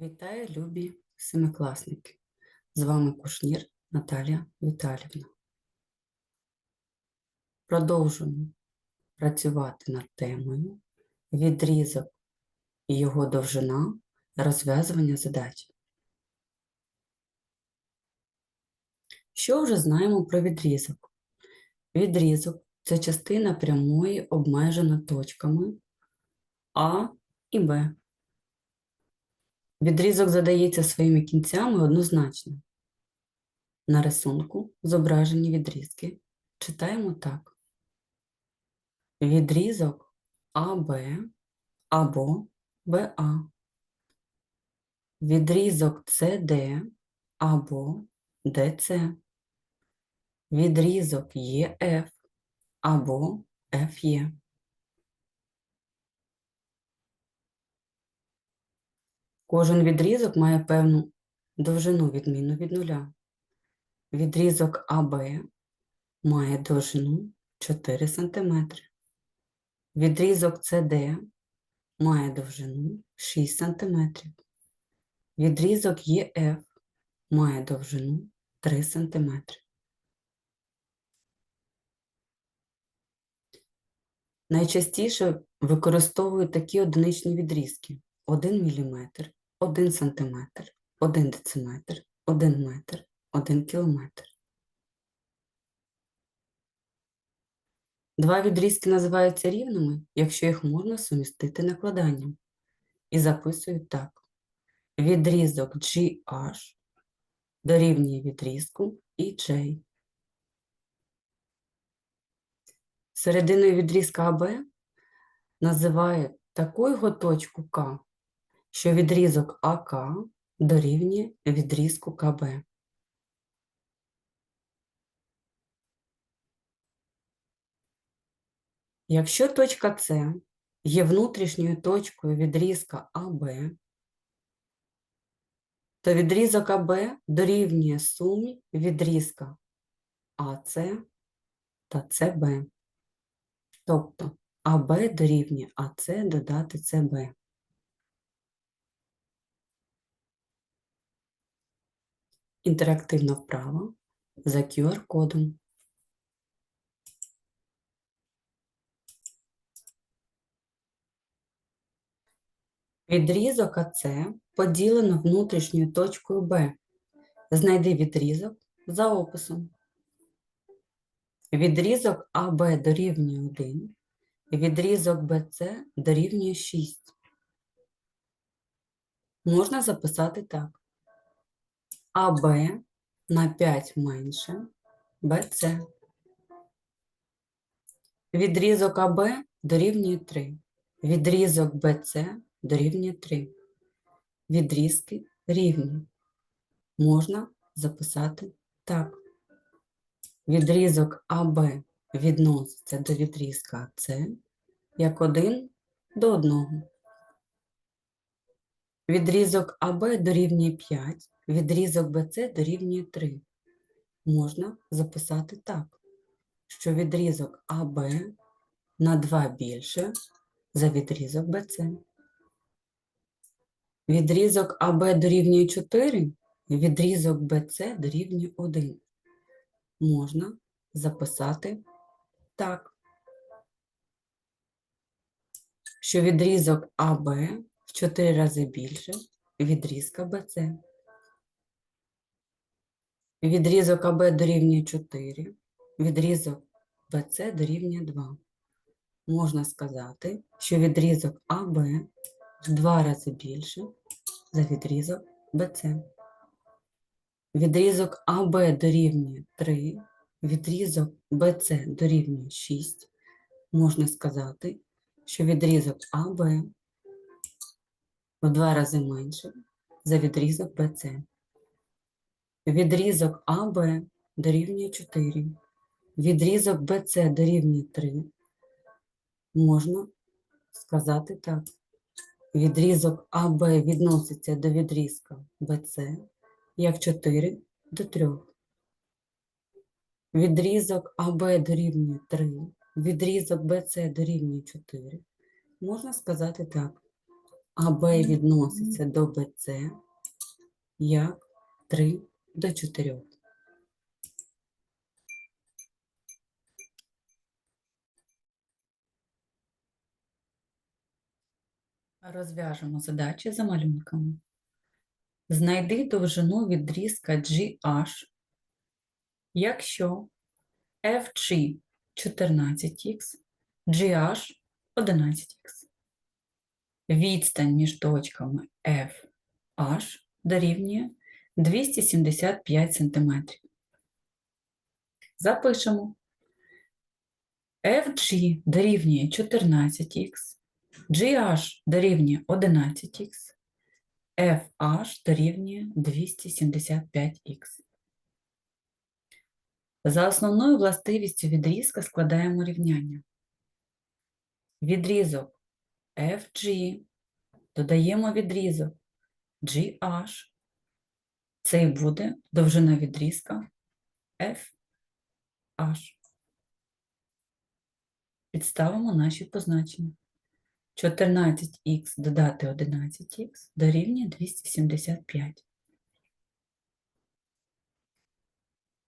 Вітаю, любі семикласники! З вами Кушнір Наталія Віталівна. Продовжуємо працювати над темою відрізок і його довжина розв'язування задач. Що вже знаємо про відрізок? Відрізок це частина прямої обмежена точками А і Б. Відрізок задається своїми кінцями однозначно. На рисунку зображені відрізки. Читаємо так. Відрізок АБ або БА. Відрізок СД або ДЦ. Відрізок ЄФ або ФЄ. Кожен відрізок має певну довжину відмінну від нуля. Відрізок АБ має довжину 4 см. Відрізок СД має довжину 6 см. Відрізок ЄФ має довжину 3 см. Найчастіше використовують такі одиничні відрізки 1 мм, 1 см, 1 дециметр, 1 метр, 1 кілометр. Два відрізки називаються рівними, якщо їх можна сумістити накладанням. І записують так. Відрізок GH дорівнює відрізку EJ. Серединою відрізка АБ називають таку його точку К, що відрізок АК дорівнює відрізку КБ. Якщо точка С є внутрішньою точкою відрізка АБ, то відрізок АБ дорівнює сумі відрізка АС та СБ. Тобто АБ дорівнює АС додати СБ. Інтерактивна вправа за QR-кодом. Відрізок АС поділено внутрішньою точкою Б. Знайди відрізок за описом. Відрізок АБ дорівнює 1, відрізок БЦ дорівнює 6. Можна записати так. АБ на 5 менше БЦ. Відрізок АБ дорівнює 3. Відрізок БЦ дорівнює 3. Відрізки рівні. Можна записати так. Відрізок АБ відноситься до відрізка С як 1 до 1. Відрізок АБ дорівнює 5, відрізок БЦ дорівнює 3. Можна записати так, що відрізок АБ на 2 більше за відрізок БЦ. Відрізок АБ дорівнює 4, відрізок БЦ дорівнює 1. Можна записати так, що відрізок АБ в 4 рази більше відрізка БЦ. Відрізок АБ дорівнює 4, відрізок БЦ дорівнює 2. Можна сказати, що відрізок АБ в 2 рази більше за відрізок БЦ. Відрізок АБ дорівнює 3, відрізок БЦ дорівнює 6. Можна сказати, що відрізок АБ в 2 рази менше за відрізок БЦ. Відрізок АБ дорівнює 4. Відрізок БЦ дорівнює 3. Можна сказати так. Відрізок АБ відноситься до відрізка БЦ як 4 до 3. Відрізок АБ дорівнює 3, відрізок БЦ дорівнює 4. Можна сказати так. АБ відноситься до БЦ як 3 до 4. Розв'яжемо задачі за малюнками. Знайди довжину відрізка GH, якщо FG 14х, GH 11х. Відстань між точками FH дорівнює 275 см. Запишемо. FG дорівнює 14х, GH дорівнює 11х, FH дорівнює 275х. За основною властивістю відрізка складаємо рівняння. Відрізок FG, додаємо відрізок GH, це і буде довжина відрізка FH. Підставимо наші позначення. 14х додати 11х дорівнює 275.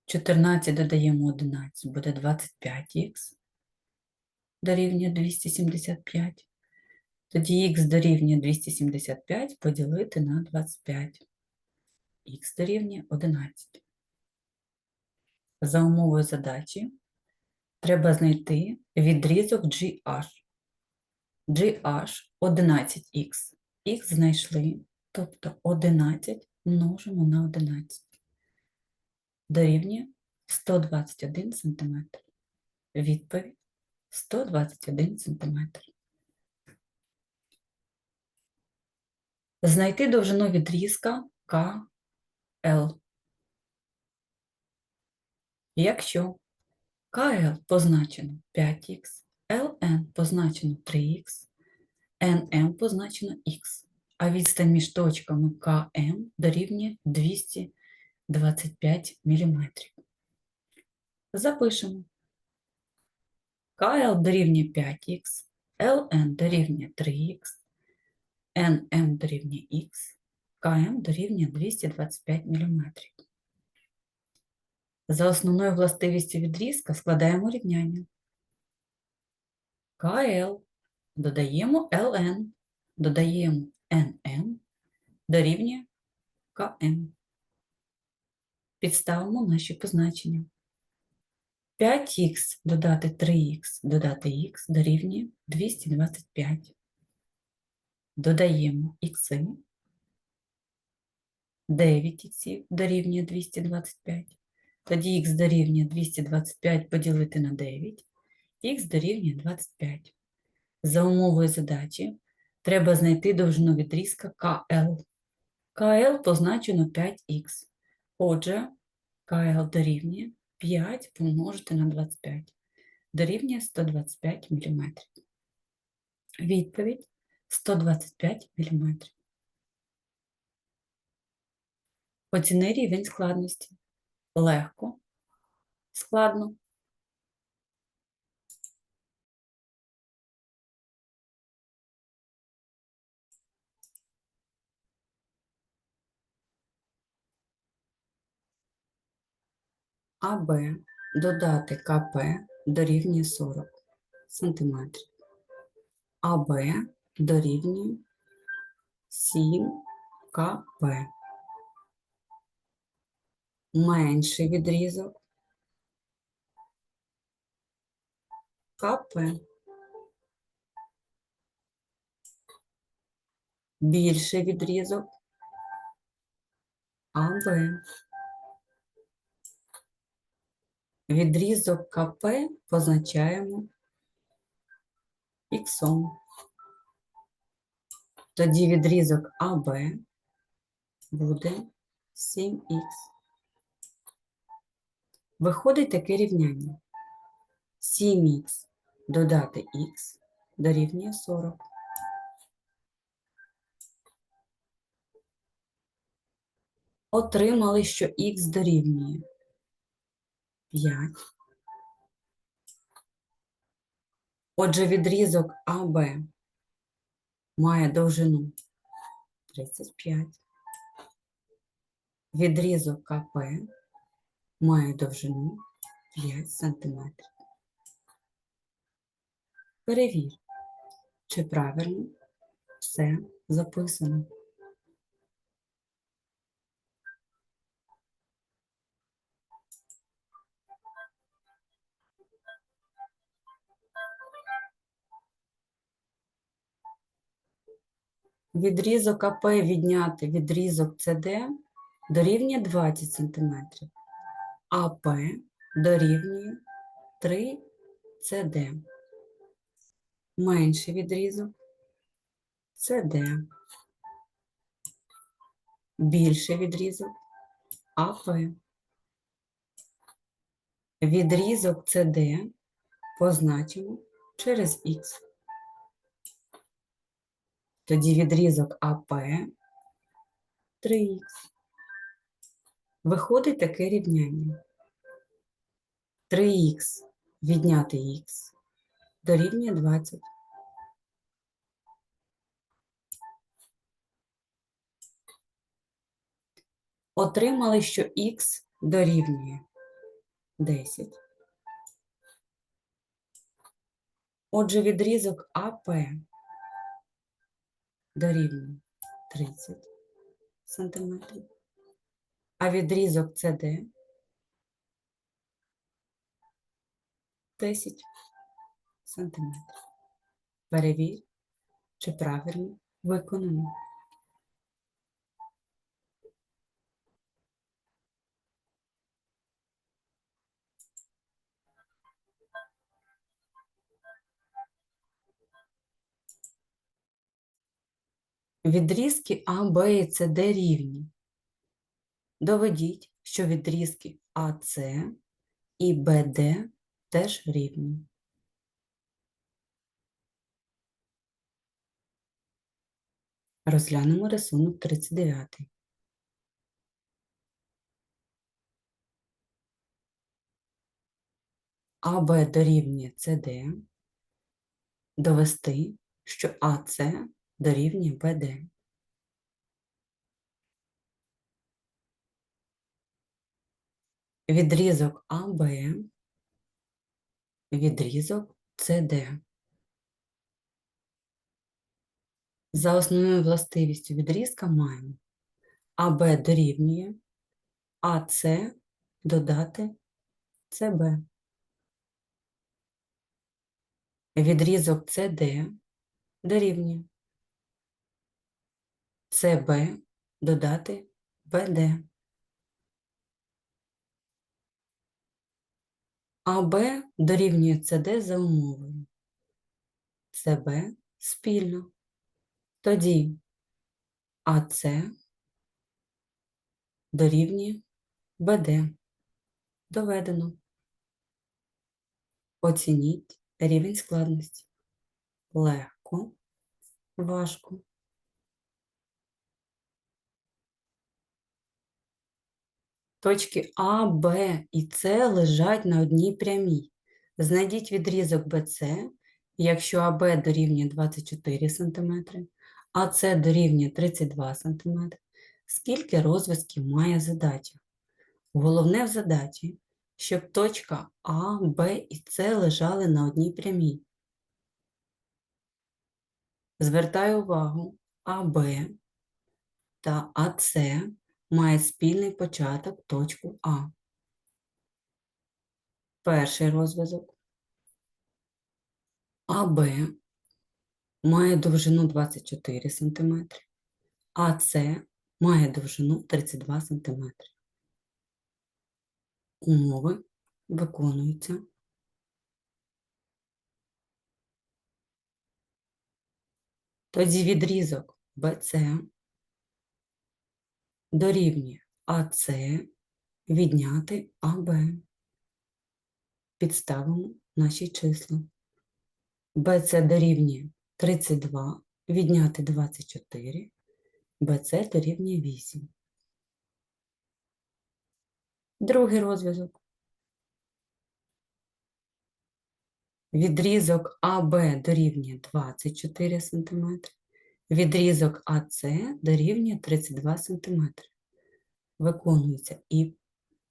14 додаємо 11, буде 25х дорівнює 275. Тоді х дорівнює 275 поділити на 25. Х дорівнює 11. За умовою задачі треба знайти відрізок GH. GH 11х. Х знайшли, тобто 11 множимо на 11. Дорівнює 121 см. Відповідь 121 см. Знайти довжину відрізка КЛ. Якщо КЛ позначено 5х, ЛН позначено 3х, НМ позначено х, а відстань між точками КМ дорівнює 225 мм. Запишемо. КЛ дорівнює 5х, ЛН дорівнює 3х, НМ дорівнює х, КМ дорівнює 225 мм. За основною властивістю відрізка складаємо рівняння. КЛ додаємо ЛН, додаємо НМ, дорівнює КМ. Підставимо наші позначення. 5х додати 3х додати х дорівнює 225. Додаємо х. 9х дорівнює 225. Тоді х дорівнює 225 поділити на 9, х дорівнює 25. За умовою задачі треба знайти довжину відрізка КЛ. КЛ позначено 5х. Отже, КЛ дорівнює 5 помножити на 25. Дорівнює 125 мм. Відповідь 125 мм. Оціни рівень складності. Легко, складно. АБ додати КП дорівнює 40 см. АБ дорівнює 7 КП. Менший відрізок КП. Більший відрізок АБ. Відрізок КП позначаємо іксом. Тоді відрізок АБ буде 7х. Виходить таке рівняння. 7х додати х дорівнює 40. Отримали, що х дорівнює 5. Отже, відрізок АБ має довжину 35. Відрізок КП має довжину 5 см. Перевір, чи правильно все записано. Відрізок АП відняти відрізок СД дорівнює 20 см. АП дорівнює 3 СД. Менший відрізок СД. Більший відрізок АП. Відрізок СД позначимо через Х. Тоді відрізок АП 3х. Виходить таке рівняння. 3х відняти х дорівнює 20. Отримали, що х дорівнює 10. Отже, відрізок АП дорівнює 30 см, а відрізок СД 10 см. Перевір, чи правильно виконано. Відрізки А, Б і СД рівні. Доведіть, що відрізки АС і БД теж рівні. Розглянемо рисунок 39. АБ дорівнює СД. Довести, що АС дорівнює БД. Відрізок АБ, відрізок СД. За основною властивістю відрізка маємо АБ дорівнює АС додати СБ. Відрізок СД дорівнює СБ додати БД. АБ дорівнює СД за умовою. СБ спільно. Тоді АС дорівнює БД. Доведено. Оцініть рівень складності. Легко, важко. Точки А, Б і С лежать на одній прямій. Знайдіть відрізок БЦ, якщо АБ дорівнює 24 см, АС дорівнює 32 см. Скільки розв'язків має задача? Головне в задачі, щоб точка А, Б і С лежали на одній прямій. Звертаю увагу, АБ та АС має спільний початок точку А. Перший розв'язок. АБ має довжину 24 см, АС має довжину 32 см. Умови виконуються. Тоді відрізок BC дорівнює АС відняти АБ. Підставимо наші числа. BC дорівнює 32, відняти 24, BC дорівнює 8. Другий розв'язок. Відрізок АБ дорівнює 24 см, Відрізок АС дорівнює 32 см. Виконується і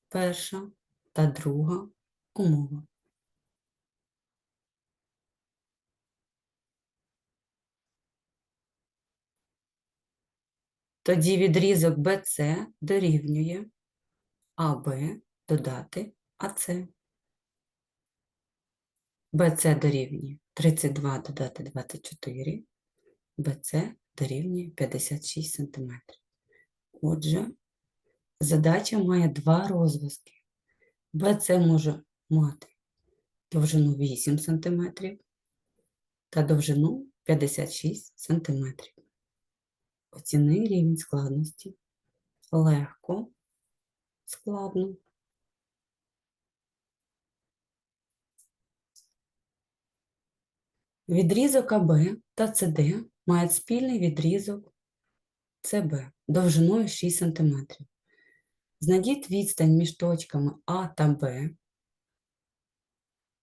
перша та друга умова. Тоді відрізок BC дорівнює АБ додати АС. BC дорівнює 32 додати 24, BC дорівнює 56 см. Отже, задача має два розв'язки. BC може мати довжину 8 см та довжину 56 см. Оціни рівень складності. Легко, складно. Відрізок АБ та СД мають спільний відрізок СБ довжиною 6 см. Знайдіть відстань між точками А та Б.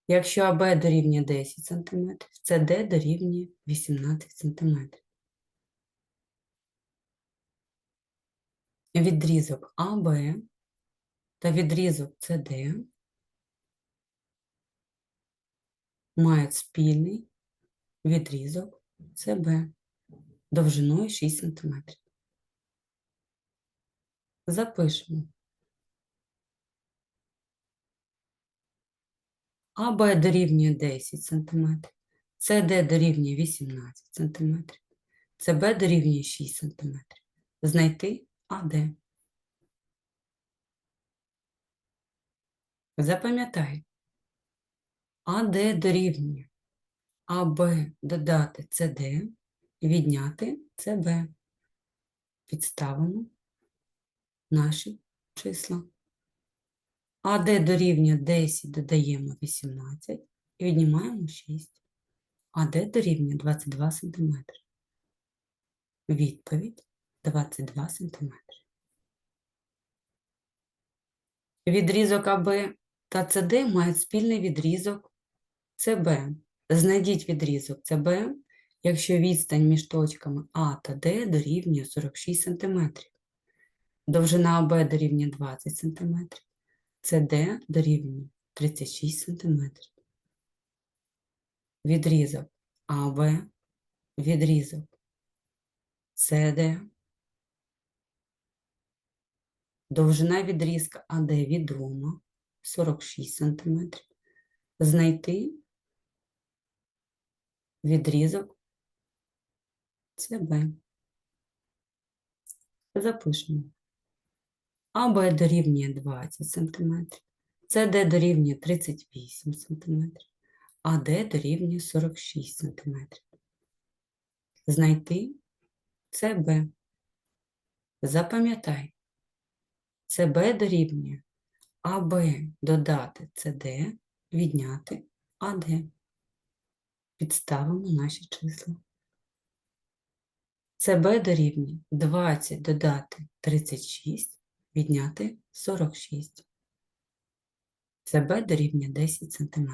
Якщо АБ дорівнює 10 см, СД дорівнює 18 см. Відрізок АБ та відрізок СД мають спільний відрізок СБ довжиною 6 см. Запишемо. АБ дорівнює 10 см, СД дорівнює 18 см, СБ дорівнює 6 см. Знайти АД. Запам'ятай, АД дорівнює АБ додати СД, відняти СБ. Підставимо наші числа. АД дорівнює 10, додаємо 18 і віднімаємо 6. АД дорівнює 22 см. Відповідь 22 см. Відрізок АБ та СД мають спільний відрізок СБ. Знайдіть відрізок СБ, якщо відстань між точками А та Д дорівнює 46 см. Довжина АБ дорівнює 20 см. СД дорівнює 36 см. Відрізок АБ, відрізок СД. Довжина відрізка АД відома 46 см. Знайти відрізок СБ. Запишемо. АБ дорівнює 20 см, СД дорівнює 38 см, АД дорівнює 46 см. Знайти СБ. Запам'ятай, СБ дорівнює АБ додати СД, відняти АД. Підставимо наші числа. СБ дорівнює 20 додати 36, відняти 46. СБ дорівнює 10 см.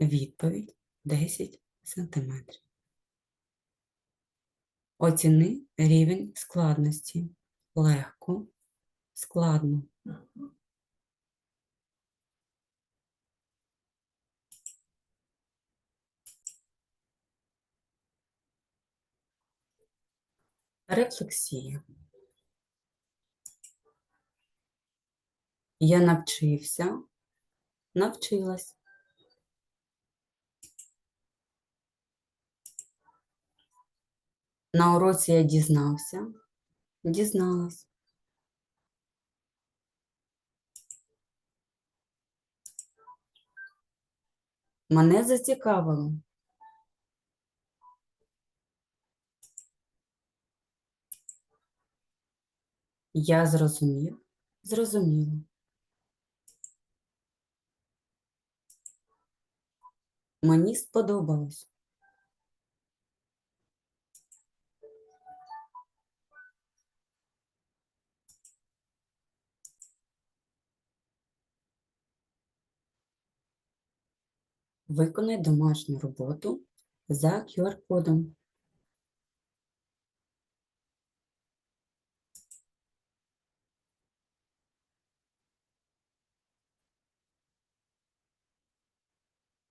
Відповідь 10 см. Оціни рівень складності. Легко, складно. Рефлексія. Я навчився, навчилась. На уроці я дізнався, дізналась. Мене зацікавило. Я зрозумів, зрозуміло. Мені сподобалось. Виконай домашню роботу за QR-кодом.